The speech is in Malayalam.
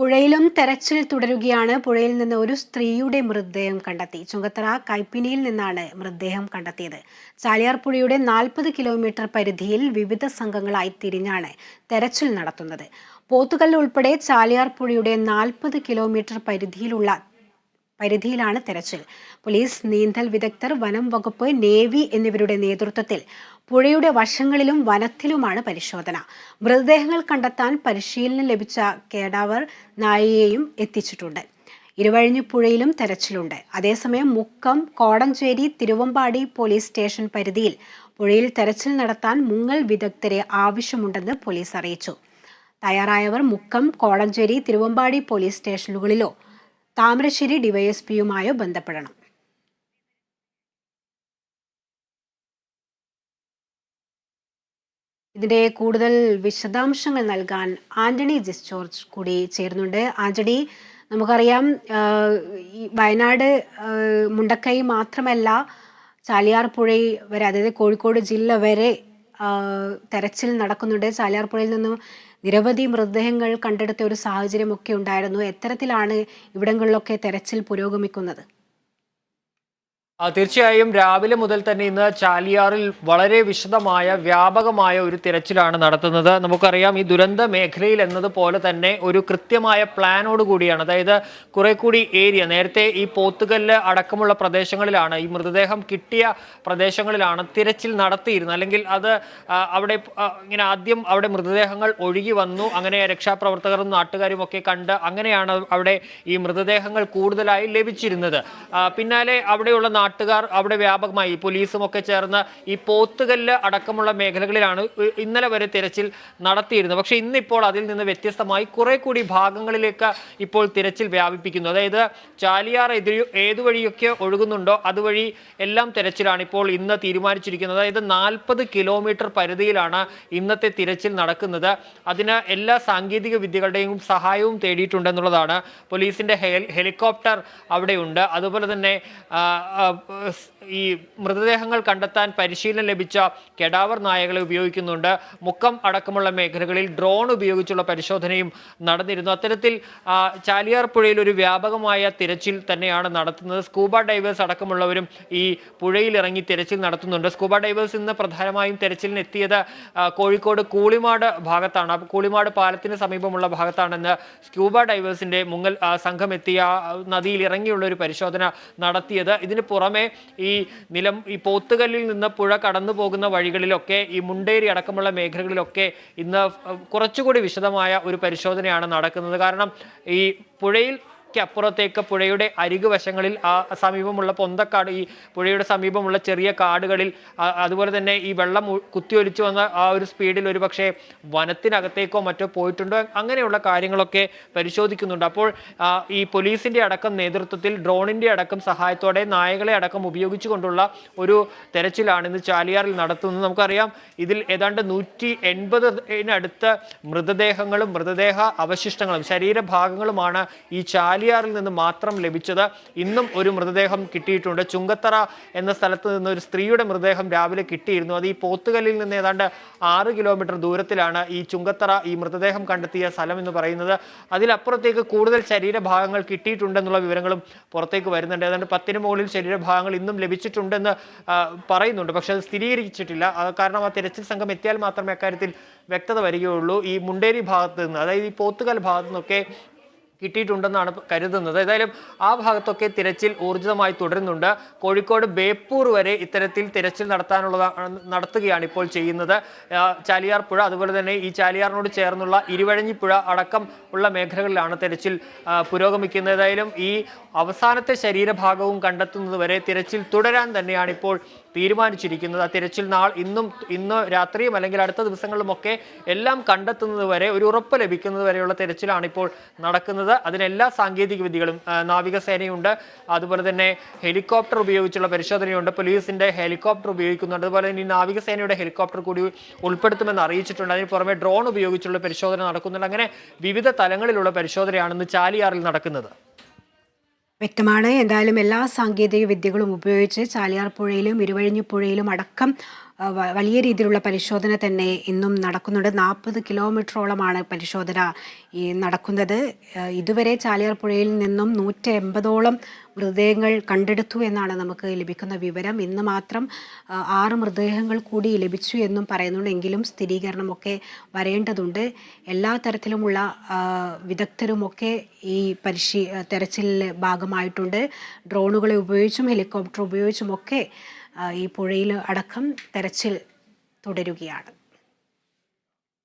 പുഴയിലും തെരച്ചിൽ തുടരുകയാണ്. പുഴയിൽ നിന്ന് ഒരു സ്ത്രീയുടെ മൃതദേഹം കണ്ടെത്തി. ചുങ്കത്തറ കൈപ്പിനിയിൽ നിന്നാണ് മൃതദേഹം കണ്ടെത്തിയത്. ചാലിയാർ പുഴയുടെ നാൽപ്പത് കിലോമീറ്റർ പരിധിയിൽ വിവിധ സംഘങ്ങളായി തിരിഞ്ഞാണ് തെരച്ചിൽ നടത്തുന്നത്. പോത്തുകല്ല് ഉൾപ്പെടെ ചാലിയാർ പുഴയുടെ നാൽപ്പത് കിലോമീറ്റർ പരിധിയിലുള്ള പരിധിയിലാണ് തെരച്ചിൽ. പോലീസ് നീന്തൽ വിദഗ്ധർ വനം വകുപ്പ് നേവി എന്നിവരുടെ നേതൃത്വത്തിൽ പുഴയുടെ വശങ്ങളിലും വനത്തിലുമാണ് പരിശോധന. മൃതദേഹങ്ങൾ കണ്ടെത്താൻ പരിശീലനം ലഭിച്ച കേഡാവർ നായയെയും എത്തിച്ചിട്ടുണ്ട്. ഇരുവഴിഞ്ഞു പുഴയിലും തെരച്ചിലുണ്ട്. അതേസമയം മുക്കം കോടഞ്ചേരി തിരുവമ്പാടി പോലീസ് സ്റ്റേഷൻ പരിധിയിൽ പുഴയിൽ തെരച്ചിൽ നടത്താൻ മുങ്ങൽ വിദഗ്ധരെ ആവശ്യമുണ്ടെന്ന് പോലീസ് അറിയിച്ചു. തയ്യാറായവർ മുക്കം കോടഞ്ചേരി തിരുവമ്പാടി പോലീസ് സ്റ്റേഷനുകളിലോ താമരശ്ശേരി ഡിവൈഎസ്പിയുമായോ ബന്ധപ്പെടണം? ഇതിന്റെ കൂടുതൽ വിശദാംശങ്ങൾ നൽകാൻ ആന്റണി ജിസ് ജോർജ് കൂടി ചേരുന്നുണ്ട്. ആന്റണി നമുക്കറിയാം വയനാട് മുണ്ടക്കൈ മാത്രമല്ല ചാലിയാർ പുഴ വരെ അതായത് കോഴിക്കോട് ജില്ല വരെ തെരച്ചിൽ നടക്കുന്നുണ്ട്. ചാലിയാർപ്പുഴയിൽ നിന്നും നിരവധി മൃതദേഹങ്ങൾ കണ്ടെടുത്ത ഒരു സാഹചര്യമൊക്കെ ഉണ്ടായിരുന്നു. എത്തരത്തിലാണ് ഇവിടങ്ങളിലൊക്കെ തെരച്ചിൽ പുരോഗമിക്കുന്നത്? തീർച്ചയായും രാവിലെ മുതൽ തന്നെ ഇന്ന് ചാലിയാറിൽ വളരെ വിശദമായ വ്യാപകമായ ഒരു തിരച്ചിലാണ് നടത്തുന്നത്. നമുക്കറിയാം ഈ ദുരന്ത മേഖലയിൽ എന്നതുപോലെ തന്നെ ഒരു കൃത്യമായ പ്ലാനോട് കൂടിയാണ്. അതായത് കുറെ കൂടി ഏരിയ നേരത്തെ ഈ പോത്തുകല്ല് അടക്കമുള്ള പ്രദേശങ്ങളിലാണ് ഈ മൃതദേഹം കിട്ടിയ പ്രദേശങ്ങളിലാണ് തിരച്ചിൽ നടത്തിയിരുന്നത്. അല്ലെങ്കിൽ അത് അവിടെ ഇങ്ങനെ ആദ്യം അവിടെ മൃതദേഹങ്ങൾ ഒഴുകി വന്നു. അങ്ങനെ രക്ഷാപ്രവർത്തകരും നാട്ടുകാരും ഒക്കെ കണ്ട് അങ്ങനെയാണ് അവിടെ ഈ മൃതദേഹങ്ങൾ കൂടുതലായി ലഭിച്ചിരുന്നത്. പിന്നാലെ അവിടെയുള്ള നാട്ടുകാർ അവിടെ വ്യാപകമായി. പോലീസും ഒക്കെ ചേർന്ന് ഈ പോത്തുകല്ല് അടക്കമുള്ള മേഖലകളിലാണ് ഇന്നലെ വരെ തിരച്ചിൽ നടത്തിയിരുന്നത്. പക്ഷേ ഇന്നിപ്പോൾ അതിൽ നിന്ന് വ്യത്യസ്തമായി കുറെ കൂടി ഭാഗങ്ങളിലേക്ക് ഇപ്പോൾ തിരച്ചിൽ വ്യാപിപ്പിക്കുന്നു. അതായത് ചാലിയാർ എതിരു ഏതു വഴിയൊക്കെ ഒഴുകുന്നുണ്ടോ അതുവഴി എല്ലാം തിരച്ചിലാണ് ഇപ്പോൾ ഇന്ന് തീരുമാനിച്ചിരിക്കുന്നത്. അതായത് നാൽപ്പത് കിലോമീറ്റർ പരിധിയിലാണ് ഇന്നത്തെ തിരച്ചിൽ നടക്കുന്നത്. അതിന് എല്ലാ സാങ്കേതിക വിദ്യകളുടെയും സഹായവും തേടിയിട്ടുണ്ടെന്നുള്ളതാണ്. പോലീസിന്റെ ഹെൽ- ഹെലികോപ്റ്റർ അവിടെയുണ്ട്. അതുപോലെ തന്നെ ആ, ആ, സ് ഈ മൃതദേഹങ്ങൾ കണ്ടെത്താൻ പരിശീലനം ലഭിച്ച കെടാവർ നായകളെ ഉപയോഗിക്കുന്നുണ്ട്. മുക്കം അടക്കമുള്ള മേഖലകളിൽ ഡ്രോൺ ഉപയോഗിച്ചുള്ള പരിശോധനയും നടന്നിരുന്നു. അത്തരത്തിൽ ചാലിയാർ പുഴയിൽ ഒരു വ്യാപകമായ തിരച്ചിൽ തന്നെയാണ് നടത്തുന്നത്. സ്കൂബ ഡൈവേഴ്സ് അടക്കമുള്ളവരും ഈ പുഴയിൽ ഇറങ്ങി തിരച്ചിൽ നടത്തുന്നുണ്ട്. സ്കൂബ ഡൈവേഴ്സ് ഇന്ന് പ്രധാനമായും തിരച്ചിലിന് എത്തിയത് കോഴിക്കോട് കൂളിമാട് ഭാഗത്താണ്. കൂളിമാട് പാലത്തിന് സമീപമുള്ള ഭാഗത്താണെന്ന് സ്കൂബ ഡൈവേഴ്സിന്റെ മുങ്ങൽ സംഘം എത്തിയ നദിയിൽ ഇറങ്ങിയുള്ള ഒരു പരിശോധന നടത്തിയത്. ഇതിന് പുറമെ ഈ നിലം ഈ പോത്തുകല്ലിൽ നിന്ന് പുഴ കടന്നു പോകുന്ന വഴികളിലൊക്കെ ഈ മുണ്ടേരി അടക്കമുള്ള മേഖലകളിലൊക്കെ ഇന്ന് കുറച്ചുകൂടി വിശദമായ ഒരു പരിശോധനയാണ് നടക്കുന്നത്. കാരണം ഈ പുഴയിൽ അപ്പുറത്തേക്ക് പുഴയുടെ അരികു വശങ്ങളിൽ ആ സമീപമുള്ള പൊന്തക്കാട് ഈ പുഴയുടെ സമീപമുള്ള ചെറിയ കാടുകളിൽ അതുപോലെ തന്നെ ഈ വെള്ളം കുത്തിയൊലിച്ചു വന്ന ആ ഒരു സ്പീഡിൽ ഒരു പക്ഷേ വനത്തിനകത്തേക്കോ മറ്റോ പോയിട്ടുണ്ടോ അങ്ങനെയുള്ള കാര്യങ്ങളൊക്കെ പരിശോധിക്കുന്നുണ്ട്. അപ്പോൾ ഈ പോലീസിന്റെ അടക്കം നേതൃത്വത്തിൽ ഡ്രോണിന്റെ അടക്കം സഹായത്തോടെ നായകളെ അടക്കം ഉപയോഗിച്ചുകൊണ്ടുള്ള ഒരു തെരച്ചിലാണ് ഇന്ന് ചാലിയാറിൽ നടത്തുന്നത്. നമുക്കറിയാം ഇതിൽ ഏതാണ്ട് നൂറ്റി എൺപതിനടുത്ത് മൃതദേഹങ്ങളും മൃതദേഹ അവശിഷ്ടങ്ങളും ശരീരഭാഗങ്ങളുമാണ് ഈ ചാലിയാറിൽ നിന്ന് മാത്രം ലഭിച്ചത് ഇന്നും ഒരു മൃതദേഹം കിട്ടിയിട്ടുണ്ട്. ചുങ്കത്തറ എന്ന സ്ഥലത്ത് നിന്ന് ഒരു സ്ത്രീയുടെ മൃതദേഹം രാവിലെ കിട്ടിയിരുന്നു. അത് ഈ പോത്തുകല്ലിൽ നിന്ന് ഏതാണ്ട് ആറ് കിലോമീറ്റർ ദൂരത്തിലാണ് ഈ ചുങ്കത്തറ ഈ മൃതദേഹം കണ്ടെത്തിയ സ്ഥലം എന്ന് പറയുന്നത്. അതിലപ്പുറത്തേക്ക് കൂടുതൽ ശരീരഭാഗങ്ങൾ കിട്ടിയിട്ടുണ്ടെന്നുള്ള വിവരങ്ങളും പുറത്തേക്ക് വരുന്നുണ്ട്. ഏതാണ്ട് പത്തിന് മുകളിൽ ശരീരഭാഗങ്ങൾ ഇന്നും ലഭിച്ചിട്ടുണ്ടെന്ന് പറയുന്നുണ്ട്. പക്ഷെ അത് സ്ഥിരീകരിച്ചിട്ടില്ല. കാരണം ആ തിരച്ചിൽ സംഘം എത്തിയാൽ മാത്രമേ അക്കാര്യത്തിൽ വ്യക്തത വരികയുള്ളൂ. ഈ മുണ്ടേരി ഭാഗത്ത് നിന്ന് അതായത് ഈ പോത്തുകൽ ഭാഗത്തു നിന്നൊക്കെ കിട്ടിയിട്ടുണ്ടെന്നാണ് കരുതുന്നത്. ഏതായാലും ആ ഭാഗത്തൊക്കെ തിരച്ചിൽ ഊർജിതമായി തുടരുന്നുണ്ട്. കോഴിക്കോട് ബേപ്പൂർ വരെ ഇത്തരത്തിൽ തിരച്ചിൽ നടത്താനുള്ള നടത്തുകയാണ് ഇപ്പോൾ ചെയ്യുന്നത്. ചാലിയാർ പുഴ അതുപോലെ തന്നെ ഈ ചാലിയാറിനോട് ചേർന്നുള്ള ഇരുവഴഞ്ഞി പുഴ അടക്കം ഉള്ള മേഖലകളിലാണ് തിരച്ചിൽ പുരോഗമിക്കുന്നത്. ഏതായാലും ഈ അവസാനത്തെ ശരീരഭാഗവും കണ്ടെത്തുന്നത് വരെ തിരച്ചിൽ തുടരാൻ തന്നെയാണ് ഇപ്പോൾ തീരുമാനിച്ചിരിക്കുന്നത്. ആ തിരച്ചിൽ നാൾ ഇന്നും ഇന്ന് രാത്രിയും അല്ലെങ്കിൽ അടുത്ത ദിവസങ്ങളിലുമൊക്കെ എല്ലാം കണ്ടെത്തുന്നത് വരെ ഒരു ഉറപ്പ് ലഭിക്കുന്നത് വരെയുള്ള തിരച്ചിലാണ് ഇപ്പോൾ നടക്കുന്നത്. അതിനെല്ലാ സാങ്കേതിക വിദ്യകളും നാവികസേനയുണ്ട്. അതുപോലെ തന്നെ ഹെലികോപ്റ്റർ ഉപയോഗിച്ചുള്ള പരിശോധനയുണ്ട്. പോലീസിന്റെ ഹെലികോപ്റ്റർ ഉപയോഗിക്കുന്നുണ്ട് അതുപോലെ തന്നെ ഈ നാവികസേനയുടെ ഹെലികോപ്റ്റർ കൂടി ഉൾപ്പെടുത്തുമെന്ന് അറിയിച്ചിട്ടുണ്ട്. അതിന് പുറമെ ഡ്രോൺ ഉപയോഗിച്ചുള്ള പരിശോധന നടക്കുന്നുണ്ട്. അങ്ങനെ വിവിധ തലങ്ങളിലുള്ള പരിശോധനയാണ് ഇന്ന് ചാലിയാറിൽ നടക്കുന്നത്. വ്യക്തമാണ്. എന്തായാലും എല്ലാ സാങ്കേതിക വിദ്യകളും ഉപയോഗിച്ച് ചാലിയാർ പുഴയിലും ഇരുവഴിഞ്ഞി പുഴയിലും അടക്കം വലിയ രീതിയിലുള്ള പരിശോധന തന്നെ ഇന്നും നടക്കുന്നുണ്ട്. നാൽപ്പത് കിലോമീറ്ററോളമാണ് പരിശോധന ഈ നടക്കുന്നത്. ഇതുവരെ ചാലിയാർ പുഴയിൽ നിന്നും നൂറ്റി എൺപതോളം മൃതദേഹങ്ങൾ കണ്ടെടുത്തു എന്നാണ് നമുക്ക് ലഭിക്കുന്ന വിവരം. ഇന്ന് മാത്രം ആറ് മൃതദേഹങ്ങൾ കൂടി ലഭിച്ചു എന്നും പറയുന്നുണ്ടെങ്കിലും സ്ഥിരീകരണമൊക്കെ വരേണ്ടതുണ്ട്. എല്ലാ തരത്തിലുമുള്ള വിദഗ്ധരുമൊക്കെ ഈ പരിശീ തെരച്ചിലിൽ ഭാഗമായിട്ടുണ്ട്. ഡ്രോണുകളെ ഉപയോഗിച്ചും ഹെലികോപ്റ്റർ ഉപയോഗിച്ചുമൊക്കെ ഈ പുഴയിൽ അടക്കം തെരച്ചിൽ തുടരുകയാണ്.